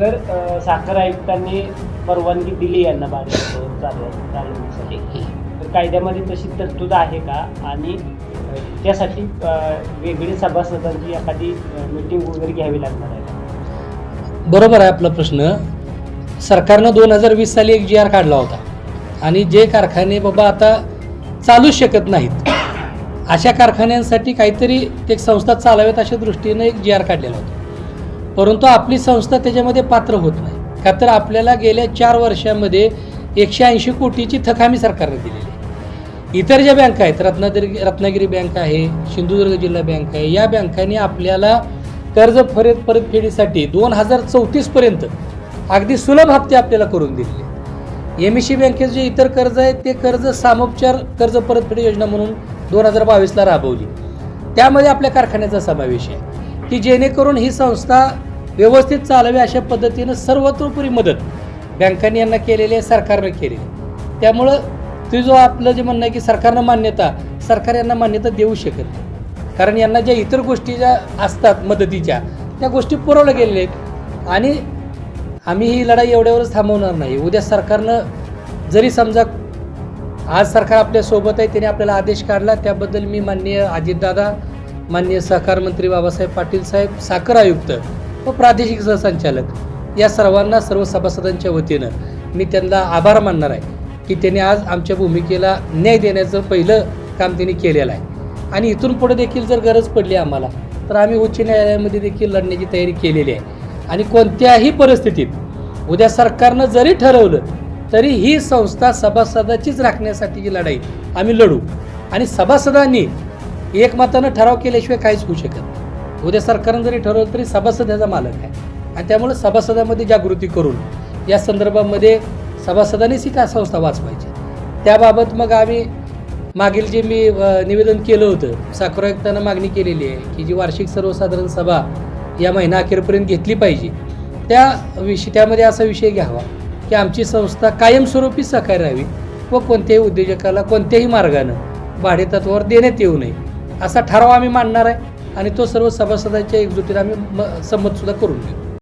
जर साखर आयुक्तांनी परवानगी दिली यांना बारीक चालवण्यासाठी तर कायद्यामध्ये तशी तरतूद आहे का? आणि त्यासाठी वेगळी सभासदांची एखादी मीटिंग वगैरे घ्यावी लागणार आहे बरोबर आहे आपला प्रश्न. सरकारनं दोन हजार वीस साली एक जी आर काढला होता. आणि जे कारखाने बाबा आता चालूच शकत नाहीत अशा कारखान्यांसाठी काहीतरी ते संस्था चालावेत अशा दृष्टीनं एक जी आर काढलेला होता. परंतु आपली संस्था त्याच्यामध्ये पात्र होत नाही. का तर आपल्याला गेल्या चार वर्षामध्ये एकशे ऐंशी कोटीची थकामी सरकारने दिलेली आहे. इतर ज्या बँका आहेत रत्नागिरी रत्नागिरी बँक आहे सिंधुदुर्ग जिल्हा बँक आहे या बँकांनी आपल्याला कर्ज परत परतफेडीसाठी दोन हजार चौतीसपर्यंत अगदी सुलभ हप्ते आपल्याला करून दिलेले एम सी बँकेचे जे इतर कर्ज आहेत ते कर्ज सामोपचार कर्ज परतफेड योजना म्हणून दोन हजार बावीसला राबवली. त्यामध्ये आपल्या कारखान्याचा समावेश आहे. की जेणेकरून ही संस्था व्यवस्थित चालावी अशा पद्धतीनं सर्वतोपरी मदत बँकांनी यांना केलेली आहे सरकारनं केलेली आहे. त्यामुळं ते जो आपलं जे म्हणणं आहे की सरकारनं मान्यता सरकार यांना मान्यता देऊ शकत नाही. कारण यांना ज्या इतर गोष्टी ज्या असतात मदतीच्या त्या गोष्टी पुरवल्या गेलेल्या आहेत. आणि आम्ही ही लढाई एवढ्यावरच थांबवणार नाही. उद्या सरकारनं जरी समजा आज सरकार आपल्यासोबत आहे त्याने आपल्याला आदेश काढला त्याबद्दल मी माननीय अजितदादा माननीय सहकार मंत्री बाबासाहेब पाटील साहेब साखर आयुक्त व प्रादेशिक सहसंचालक या सर्वांना सर्व सभासदांच्या वतीनं मी त्यांना आभार मानणार आहे की त्यांनी आज आमच्या भूमिकेला न्याय देण्याचं पहिलं काम त्यांनी केलेलं आहे. आणि इथून पुढे देखील जर गरज पडली आम्हाला तर आम्ही उच्च न्यायालयामध्ये देखील लढण्याची तयारी केलेली आहे. आणि कोणत्याही परिस्थितीत उद्या सरकारनं जरी ठरवलं तरी ही संस्था सभासदाचीच राखण्यासाठीची लढाई आम्ही लढू. आणि सभासदांनी एकमतानं ठराव केल्याशिवाय काहीच होऊ शकत नाही. उद्या सरकारनं जरी ठरवलं तरी सभासद मालक आहे. आणि त्यामुळे सभासदामध्ये जागृती करून या संदर्भामध्ये सभासदांनीच ही का संस्था वाचवायची. त्याबाबत मग आम्ही मागील जे मी निवेदन केलं होतं साखर आयुक्तांना मागणी केलेली आहे की जी वार्षिक सर्वसाधारण सभा या महिना अखेरपर्यंत घेतली पाहिजे त्या विषय त्यामध्ये असा विषय घ्यावा की आमची संस्था कायमस्वरूपी सहकार्य राहावी व कोणत्याही उद्योजकाला कोणत्याही मार्गानं भाडेतत्वावर देण्यात येऊ नये. असा ठराव आम्ही मांडणार आहे आणि तो सर्व सभासदांच्या एकजुटीने आम्ही म संमतसुद्धा करून घेऊ.